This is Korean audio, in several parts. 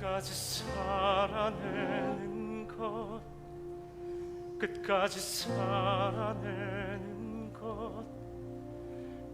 끝까지 살아내는 것. 끝까지 살아내는 것.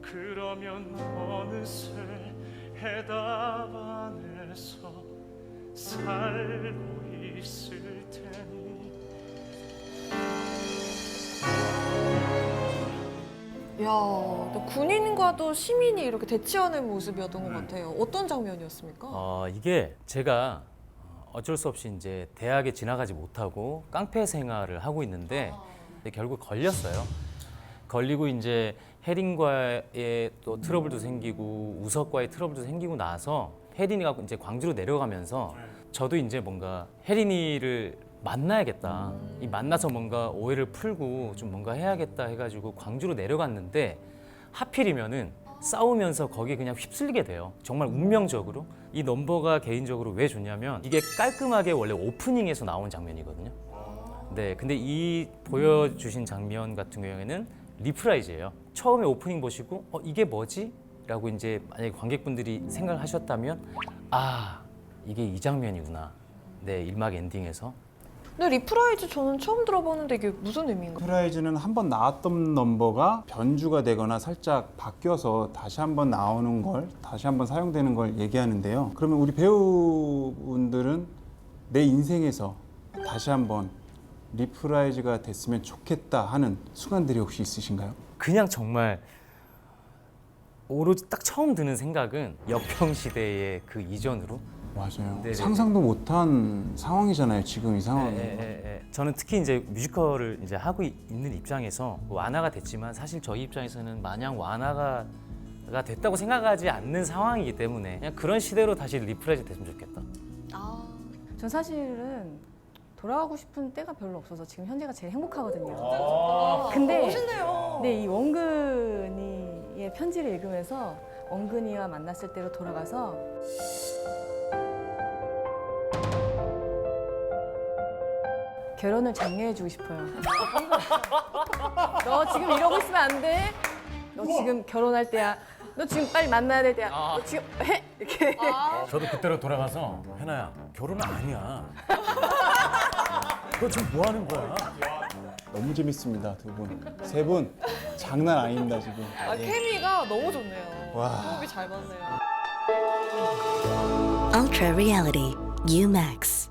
그러면 어느새 해답 안에 야, 또 군인과도 시민이 이렇게 대치하는 모습이었던 것 같아요. 어떤 장면이었습니까? 어, 이게 제가 어쩔 수 없이 이제 대학에 지나가지 못하고 깡패 생활을 하고 있는데 결국 걸렸어요. 걸리고 이제 혜린과의 또 트러블도 생기고 우석과의 트러블도 생기고 나서 혜린이가 이제 광주로 내려가면서 저도 이제 뭔가 혜린이를 만나야겠다. 이 만나서 뭔가 오해를 풀고 좀 뭔가 해야겠다 해가지고 광주로 내려갔는데 하필이면은 싸우면서 거기에 그냥 휩쓸리게 돼요. 정말 운명적으로. 이 넘버가 개인적으로 왜 좋냐면 이게 깔끔하게 원래 오프닝에서 나온 장면이거든요. 네, 근데 이 보여주신 장면 같은 경우에는 리프라이즈예요. 처음에 오프닝 보시고 어 이게 뭐지? 라고 이제 만약에 관객분들이 생각하셨다면 아 이게 이 장면이구나. 네, 1막 엔딩에서 근데 리프라이즈 저는 처음 들어보는데 이게 무슨 의미인가요? 프라이즈는 한 번 나왔던 넘버가 변주가 되거나 살짝 바뀌어서 다시 한 번 나오는 걸 다시 한 번 사용되는 걸 얘기하는데요. 그러면 우리 배우분들은 내 인생에서 다시 한번 리프라이즈가 됐으면 좋겠다 하는 순간들이 혹시 있으신가요? 그냥 정말 오로지 딱 처음 드는 생각은 역평 시대의 그 이전으로 맞아요. 네네. 상상도 못한 상황이잖아요. 지금 이 상황이. 예, 예, 예. 저는 특히 이제 뮤지컬을 이제 하고 이- 있는 입장에서 완화가 됐지만 사실 저희 입장에서는 마냥 완화가 가 됐다고 생각하지 않는 상황이기 때문에 그냥 그런 시대로 다시 리프레시 됐으면 좋겠다. 아, 전 사실은 돌아가고 싶은 때가 별로 없어서 지금 현재가 제일 행복하거든요. 근데 멋있네요. 네, 이 원근이의 편지를 읽으면서 원근이와 만났을 때로 돌아가서 결혼을 장려해주고 싶어요. 너 지금 이러고 있으면 안 돼. 너 지금 결혼할 때야. 너 지금 빨리 만나야 될 때야. 너 지금 해 이렇게. 저도 그때로 돌아가서 해나야 결혼은 아니야. 너 지금 뭐 하는 거야? 너무 재밌습니다. 두 분. 세 분. 장난 아닙니다, 지금. 아, 케미가 너무 좋네요. 와. 호흡이 잘 맞네요. Ultra Reality Umax.